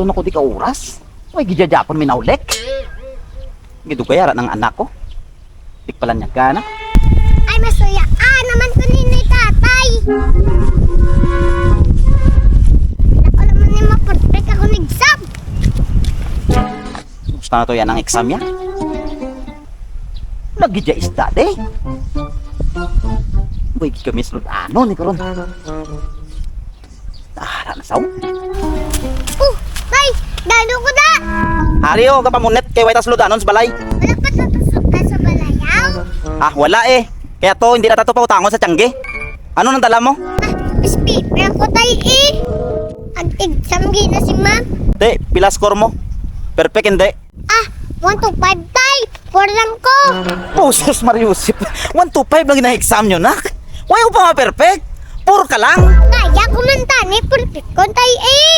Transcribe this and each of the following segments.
daw na ko di ka oras. Uy, gijajapon minaulik. Gido kaya ng anak ko. Dik pala niya ka na. Ay, masuya. Ah, naman ko ni ni tatay. Ako naman ni ma-perfect ako nag-exam. Gusto na to yan ang exam yan. Nagidya isda de. Uy, kami sulod ano ni karon. Ah, na Ariyo, kapamunet kay White sulod anon sa balay. Wala pa sa balayaw. Ah, wala eh. Kaya to, hindi na tato pa utangon sa tiyangge. Ano nang dala mo? Ah, speaker ko tay eh. Ag-exam gina si ma'am. Te, pila score mo? Perfect hindi. Ah, 1 to 5 tay. 4 lang ko. Oh, sus Mariusip. 1 to 5 lang na-exam nyo, nak. Why pa ma-perfect? Puro ka lang. Kaya ko man tani, perfect ko tay eh.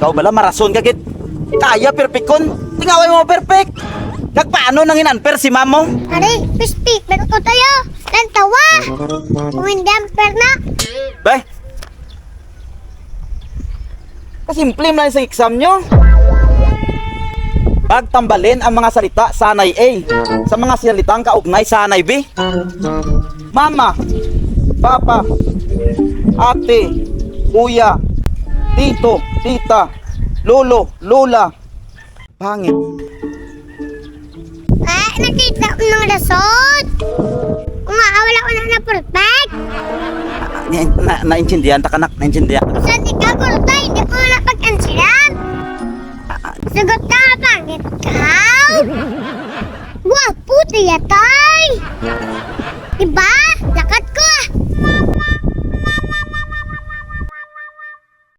Ikaw bala, marason ka, kit. Kaya, perfect kon. Tingaway mo perfect. Kag paano nang inanper si mamo? Are, speaker ko tayo. Lantawa. Kung hindi amper na. Bay. Kasimple na sa exam nyo. Pagtambalin ang mga salita sa anay A sa mga salitang kaugnay sa anay B. Mama, Papa, Ate, Kuya, Tito, Tita, Lolo, Lola. Pangit. Ah, nakita ko ng rason. Kung nga, wala ko na na perfect. Na, na, naintindihan ta kanak, naintindihan. Saan ikaw, kurtay? Hindi ko na pag-ansiran. Sagot ka nga, pangit ka. Wapo, tiya, tay. Diba?